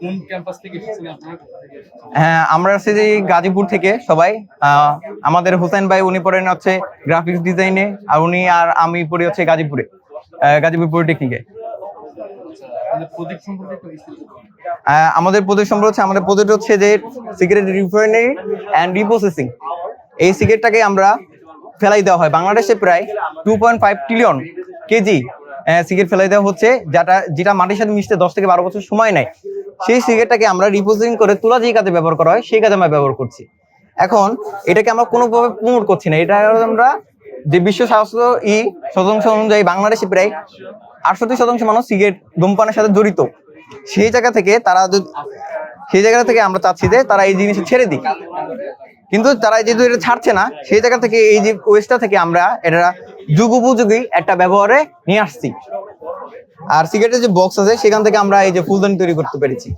কোন ক্যাম্পাস থেকে এসেছেন? আপনারা? হ্যাঁ আমরা আসছি যে গাজীপুর থেকে সবাই। আমাদের হোসেন ভাই উনি পড়েন হচ্ছে গ্রাফিক্স ডিজাইনে আর উনি আর আমি পড়ি হচ্ছে গাজীপুরে। গাজীপুর পলিটেকনিকে আচ্ছা আমাদের প্রজেক্ট সম্পর্ক হচ্ছে আমাদের প্রজেক্ট হচ্ছে যে সিগারেট রিফাইনারি অ্যান্ড রিপ্রসেসিং এই সিগারেটটাকে আমরা ফেলাই দেওয়া হয়। বাংলাদেশে প্রায় two point five trillion KG cigarette ফেলাই দেওয়া হচ্ছে যেটা যেটা মাটির সাথে মিশতে দশ থেকে বারো বছর সময় নেয়। সেই সিগারেটটাকে আমরা রিপোজিং করে তুলা যে কাজে ব্যবহার করা হয়, সেই কাজে আমরা ব্যবহার করছি। এখন এটাকে আমরা কোনোভাবে প্রমোট করছি না। এটা আমরা যে বিশ্ব স্বাস্থ্য ই শতাংশ অনুযায়ী বাংলাদেশে প্রায় আটষট্টি শতাংশ মানুষ সিগারেট ধূমপানের সাথে জড়িত। সেই জায়গা থেকে তারা সেই জায়গা থেকে আমরা চাচ্ছি যে তারা এই জিনিস ছেড়ে দিক। কিন্তু তারা যেহেতু এটা ছাড়ছে না, সেই জায়গা থেকে এই যে ওয়েস্টটা থেকে আমরা এটা যুগ উপযোগী একটা ব্যবহারে নিয়ে আসছি। আর সিগারেটের যে বক্স আছে সেখান থেকে আমরা এই যে ফুলদানি তৈরি করতে পেরেছি।